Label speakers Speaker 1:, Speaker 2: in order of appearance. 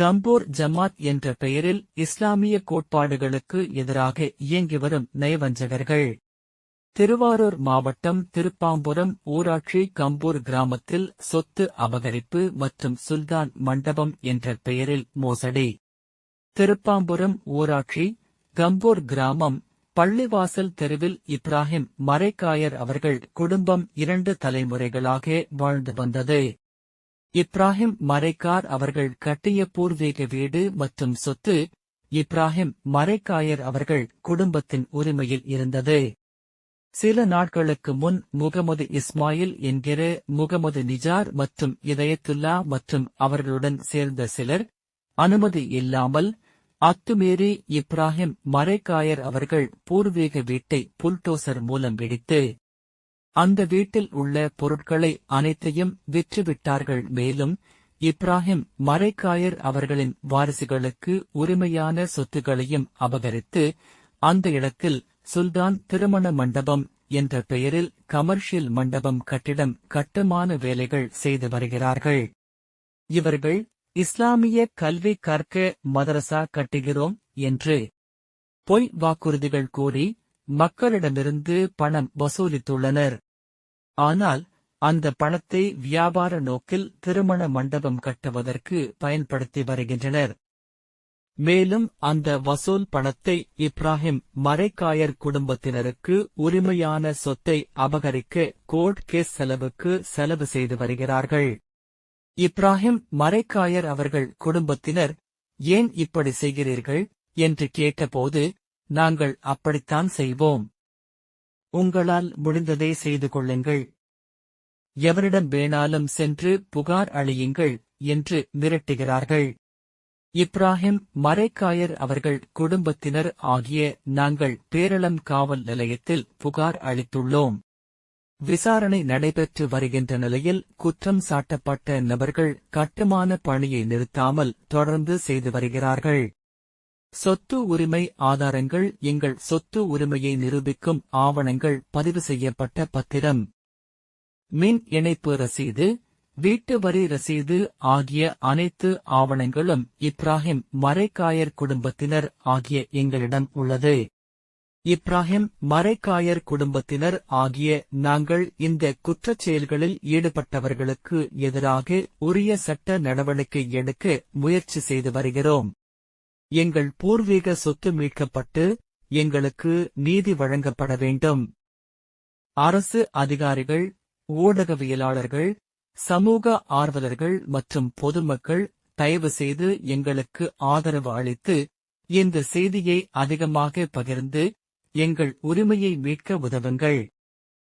Speaker 1: கம்பூர் ஜமாத் என்ற பெயரில் இஸ்லாமிய கோட்பாடுகளுக்கு எதிராக இயங்கி வரும் நயவஞ்சகர்கள். திருவாரூர் மாவட்டம் திருப்பாம்புரம் ஊராட்சி கம்பூர் கிராமத்தில் சொத்து அபகரிப்பு மற்றும் சுல்தான் மண்டபம் என்ற பெயரில் மோசடி. திருப்பாம்புரம் ஊராட்சி கம்பூர் கிராமம் பள்ளிவாசல் தெருவில் இப்ராஹிம் மரைக்காயர் அவர்கள் குடும்பம் இரண்டு தலைமுறைகளாக வாழ்ந்து வந்தது. இப்ராஹிம் மரைக்கார் அவர்கள் கட்டிய பூர்வீக வீடு மற்றும் சொத்து இப்ராஹிம் மரைக்காயர் அவர்கள் குடும்பத்தின் உரிமையில் இருந்தது. சில நாட்களுக்கு முன் முகமது இஸ்மாயில் என்கிற முகமது நிஜார் மற்றும் இதயத்துல்லா மற்றும் அவர்களுடன் சேர்ந்த சிலர் அனுமதி இல்லாமல் அத்துமீறி இப்ராஹிம் மரைக்காயர் அவர்கள் பூர்வீக வீட்டை புல்டோசர் மூலம் வெடித்து அந்த வீட்டில் உள்ள பொருட்களை அனைத்தையும் விற்றுவிட்டார்கள். மேலும் இப்ராஹிம் மரைக்காயர் அவர்களின் வாரிசுகளுக்கு உரிமையான சொத்துகளையும் அபகரித்து அந்த இடத்தில் சுல்தான் திருமண மண்டபம் என்ற பெயரில் கமர்ஷியல் மண்டபம் கட்டிடம் கட்டுமான வேலைகள் செய்து வருகிறார்கள். இவர்கள் இஸ்லாமிய கல்வி கற்க மதரசா கட்டுகிறோம் என்று பொய் வாக்குறுதிகள் கூறி மக்களிடமிருந்து பணம் வசூலித்துள்ளனர். ஆனால் அந்த பணத்தை வியாபார நோக்கில் திருமண மண்டபம் கட்டுவதற்கு பயன்படுத்தி வருகின்றனர். மேலும் அந்த வசூல் பணத்தை இப்ராஹிம் மரைக்காயர் குடும்பத்தினருக்கு உரிமையான சொத்தை அபகரிக்க கோர்ட் கேஸ் செலவுக்கு செலவு செய்து வருகிறார்கள். இப்ராஹிம் மரைக்காயர் அவர்கள் குடும்பத்தினர் ஏன் இப்படி செய்கிறீர்கள்? என்று கேட்டபோது நாங்கள் அப்படித்தான் செய்வோம். உங்களால் முடிந்ததை செய்து கொள்ளுங்கள். எவரிடம் வேணாலும் சென்று புகார் அளியுங்கள் என்று மிரட்டுகிறார்கள். இப்ராஹிம் மரைக்காயர் அவர்கள் குடும்பத்தினர் ஆகிய நாங்கள் பேரளம் காவல் நிலையத்தில் புகார் அளித்துள்ளோம். விசாரணை நடைபெற்று வருகின்ற நிலையில் குற்றம் சாட்டப்பட்ட நபர்கள் கட்டுமான பணியை நிறுத்தாமல் தொடர்ந்து செய்து வருகிறார்கள். சொத்து உரிமை ஆதாரங்கள் எங்கள் சொத்து உரிமையை நிரூபிக்கும் ஆவணங்கள் பதிவு செய்யப்பட்ட பத்திரம். மின் இணைப்பு ரசீது வீட்டு வரி ரசீது ஆகிய அனைத்து ஆவணங்களும் இப்ராஹிம் மரைக்காயர் குடும்பத்தினர் ஆகிய எங்களிடம் உள்ளது. இப்ராஹிம் மரைக்காயர் குடும்பத்தினர் ஆகிய நாங்கள் இந்த குற்றச் செயல்களில் ஈடுபட்டவர்களுக்கு எதிராக உரிய சட்ட நடவடிக்கை எடுக்க முயற்சி செய்து வருகிறோம். எங்கள் பூர்வீக சொத்து மீட்கப்பட்டு எங்களுக்கு நீதி வழங்கப்பட வேண்டும். அரசு அதிகாரிகள் ஊடகவியலாளர்கள் சமூக ஆர்வலர்கள் மற்றும் பொதுமக்கள் தயவு செய்து எங்களுக்கு ஆதரவு அளித்து இந்த செய்தியை அதிகமாக பகிர்ந்து எங்கள் உரிமையை மீட்க உதவுங்கள்.